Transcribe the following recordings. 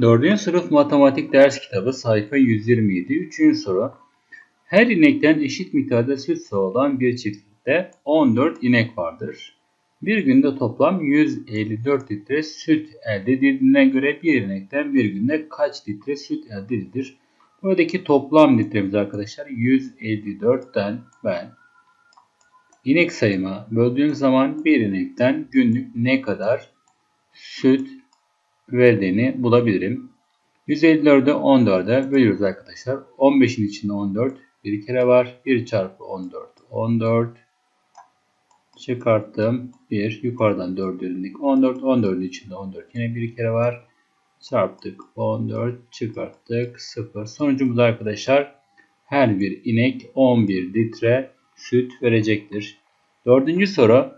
4. sınıf matematik ders kitabı sayfa 127. 3. soru. Her inekten eşit miktarda süt sağılan bir çiftlikte 14 inek vardır. Bir günde toplam 154 litre süt elde edildiğine göre bir inekten bir günde kaç litre süt elde edilir? Buradaki toplam litremiz arkadaşlar 154'ten ben inek sayıma böldüğüm zaman bir inekten günlük ne kadar süt verdiğini bulabilirim. 154'ü 14'e bölüyoruz arkadaşlar. 15'in içinde 14 bir kere var. 1 çarpı 14 14 çıkarttım. 1 yukarıdan 4 indik. 14 14'ün içinde 14 yine bir kere var. Çarptık 14 çıkarttık 0. Sonucumuz arkadaşlar her bir inek 11 litre süt verecektir. Dördüncü soru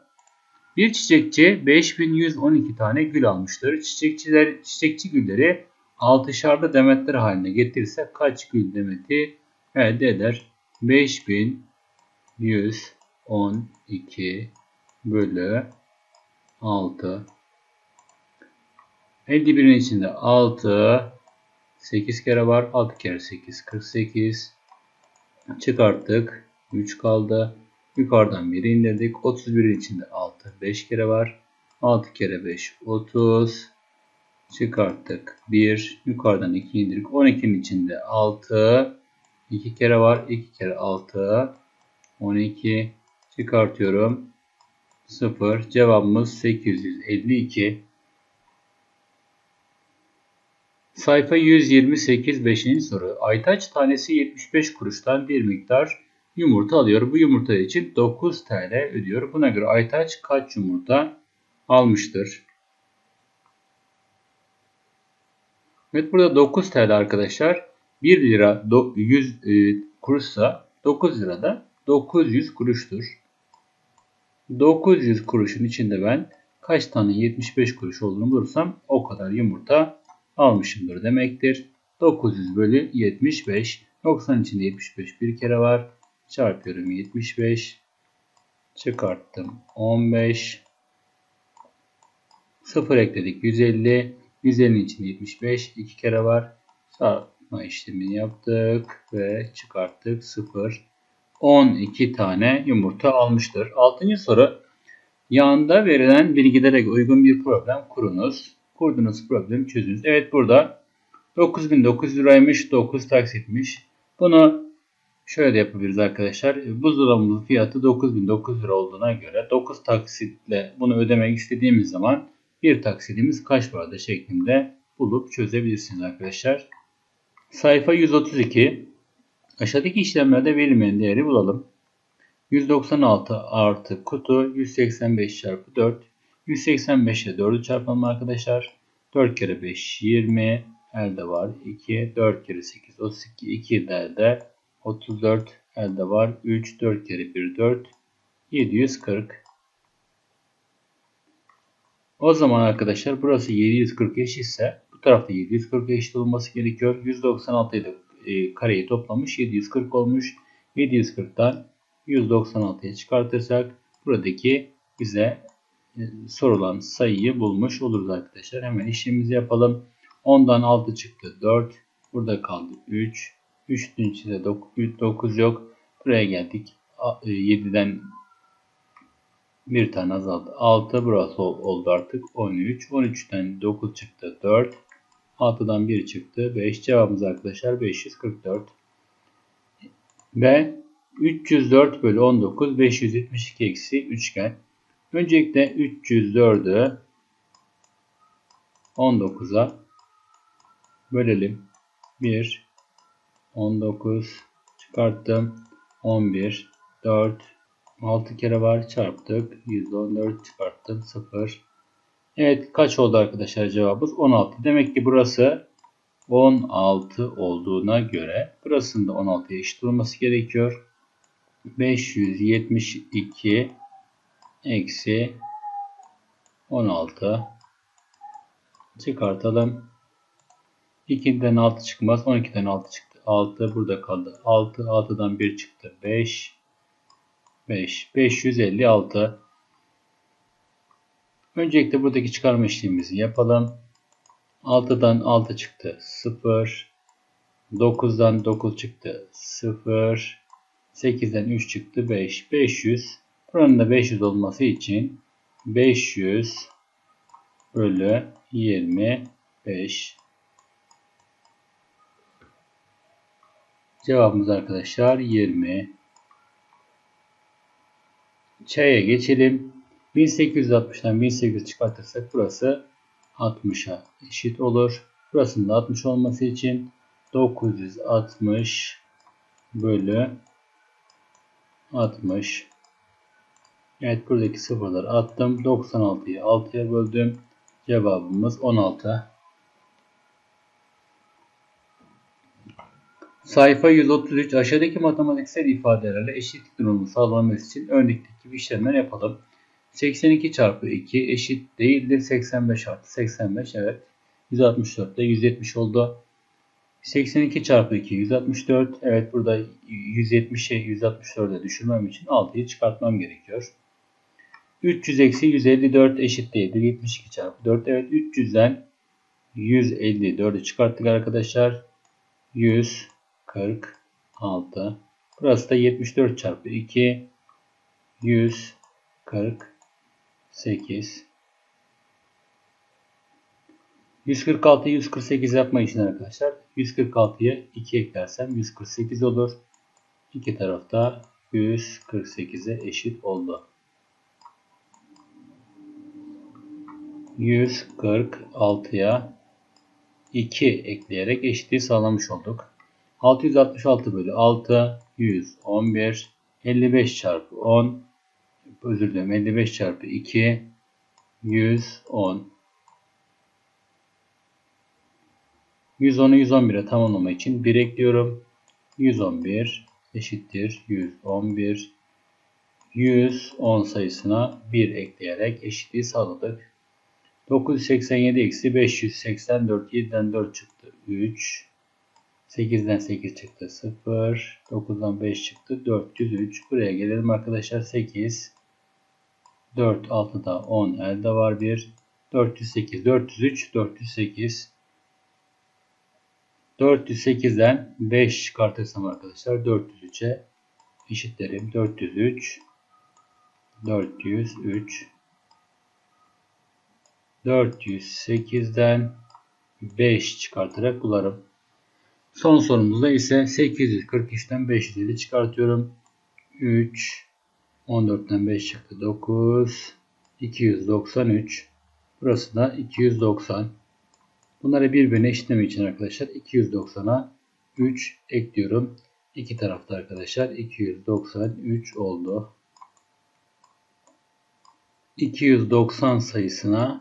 bir çiçekçi 5112 tane gül almıştır. Çiçekçiler, çiçekçi gülleri 6'şarlı demetler haline getirirse kaç gül demeti elde eder? 5112 bölü 6 51'in içinde 6 8 kere var. 6 kere 8 48 çıkarttık. 3 kaldı. Yukarıdan 1'i indirdik. 31'in içinde 6. 5 kere var. 6 kere 5 30. Çıkarttık. 1. Yukarıdan 2 indirdik. 12'nin içinde 6. 2 kere var. 2 kere 6. 12. Çıkartıyorum. 0. Cevabımız 852. Sayfa 128 5. soru. Aytaç tanesi 75 kuruştan bir miktar yumurta alıyor. Bu yumurta için 9 TL ödüyor. Buna göre Aytaç kaç yumurta almıştır? Evet burada 9 TL arkadaşlar. 1 lira 100 e, kuruşsa 9 lirada 900 kuruştur. 900 kuruşun içinde ben kaç tane 75 kuruş olduğunu bulursam o kadar yumurta almışımdır demektir. 900 bölü 75. 90 içinde 75 bir kere var. Çarpıyorum 75. Çıkarttım 15. 0 ekledik 150. 150'nin içinde 75 iki kere var. Çarpma işlemini yaptık ve çıkarttık 0. 12 tane yumurta almıştır. 6. soru. Yanında verilen bilgilere uygun bir problem kurunuz. Kurduğunuz problemi çözünüz. Evet burada 9900 liraymış 9 taksitmiş. Bunu şöyle de yapabiliriz arkadaşlar. Buzdolabımızın fiyatı 9900 lira olduğuna göre 9 taksitle bunu ödemek istediğimiz zaman bir taksidimiz kaç vardı şeklinde bulup çözebilirsiniz arkadaşlar. Sayfa 132. Aşağıdaki işlemlerde verilmeyen değeri bulalım. 196 artı kutu 185 çarpı 4 185 ile 4'ü çarpalım arkadaşlar. 4 kere 5 20 elde var 2 4 kere 8 32 2 de 34 elde var 3 4 kere 1 4 740 o zaman arkadaşlar burası 740 eşitse bu tarafta 740 eşit olması gerekiyor. 196 ile e, kareyi toplamış 740 olmuş. 740'tan 196'ya çıkartırsak buradaki bize e, sorulan sayıyı bulmuş oluruz arkadaşlar. Hemen işlemimizi yapalım. 10'dan 6 çıktı 4. Burada kaldı 3. 3'ün içinde 9 yok. Buraya geldik. 7'den bir tane azaldı. 6 burası oldu artık. 13. 13'ten 9 çıktı 4. 6'dan 1 çıktı. 5. Cevabımız arkadaşlar 544. Ve 304 bölü 19 572 eksi üçgen. Öncelikle 304'ü 19'a bölelim. 1 19 çıkarttım. 11 4 6 kere var çarptık. 114 çıkarttım. 0 Evet kaç oldu arkadaşlar cevabımız? 16. Demek ki burası 16 olduğuna göre burasının da 16'ya eşit olması gerekiyor. 572 eksi 16 çıkartalım. 2'den 6 çıkmaz. 12'den 6 çıktı. 6 burada kaldı. 6 6'dan 1 çıktı. 5 5 556 Öncelikle buradaki çıkarma işlemimizi yapalım. 6'dan 6 çıktı. 0. 9'dan 9 çıktı. 0. 8'den 3 çıktı. 5. 500. Buranın da 500 olması için 500 bölü 25 Cevabımız arkadaşlar 20. Çaya geçelim. 1860'dan 1800 çıkartırsak burası 60'a eşit olur. Burasının da 60 olması için 960 bölü 60. Evet buradaki sıfırları attım. 96'yı 6'ya böldüm. Cevabımız 16. Sayfa 133 aşağıdaki matematiksel ifadelerle eşitlik durumu sağlanması için örnekteki gibi işlemler yapalım. 82 çarpı 2 eşit değildir. 85 artı 85 evet. 164 de 170 oldu. 82 çarpı 2 164. Evet burada 170'e 164'e düşürmem için 6'yı çıkartmam gerekiyor. 300 eksi 154 eşit değildir. 72 çarpı 4. Evet 300'den 154'ü çıkarttık arkadaşlar. 146. Burası da 74 çarpı 2. 148. 146 148 yapma için arkadaşlar 146'ya 2 eklersem 148 olur. İki tarafta 148'e eşit oldu. 146'ya 2 ekleyerek eşitliği sağlamış olduk. 666 bölü 6 111 55 çarpı 10 özür dilerim 55 çarpı 2 110 110'u 111'e tamamlama için 1 ekliyorum. 111 eşittir 111 110 sayısına 1 ekleyerek eşitliği sağladık. 987 eksi 584 7'den 4 çıktı. 3 8'den 8 çıktı 0 9'dan 5 çıktı 403 buraya gelelim arkadaşlar 8 4 6'da 10 elde var 1 408 403 408 408'den 5 çıkartırsam arkadaşlar 403'e eşitlerim 403 403 408'den 5 çıkartarak bularım. Son sorumuzda ise 843'ten 507 çıkartıyorum. 3 14'ten 5 çıktı 9 293 burası da 290 bunları birbirine eşitleme için arkadaşlar 290'a 3 ekliyorum. İki tarafta arkadaşlar 293 oldu. 290 sayısına